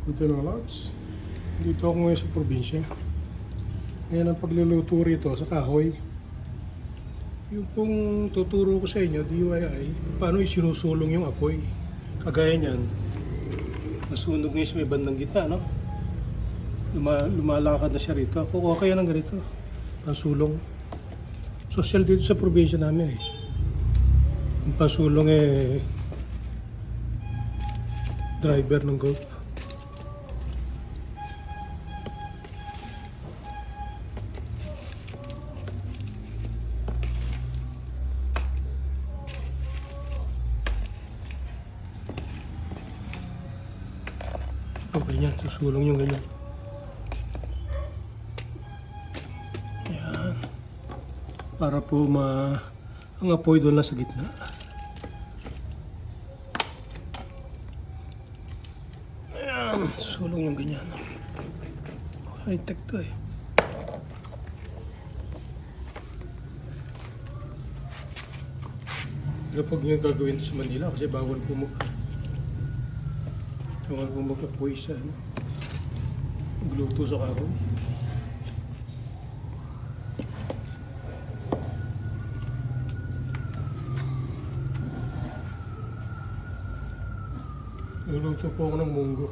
Good lots. Dito ako ngayon sa probinsya. Ngayon ang pagluluto rito sa kahoy. Yung pong tuturo ko sa inyo, DIY, paano isinusulong yung apoy. Kagaya niyan, nasunog niya sa may bandang gitna, no? Luma, lumalakad na siya rito. Kukuha kaya ng ganito, pansulong. Social dito sa probinsya namin eh. Yung pansulong eh, driver ng golf. O ganyan, susulong yung ganyan. Yan. Para po ma... Ang apoy doon lang sa gitna. Ayan, susulong yung ganyan. High tech to eh. Pero pag nyo gagawin sa Manila kasi bawal po mag... Bawal po mag-apoy sa ano. Magluto sa kahoy. Luluto po ako ng munggo.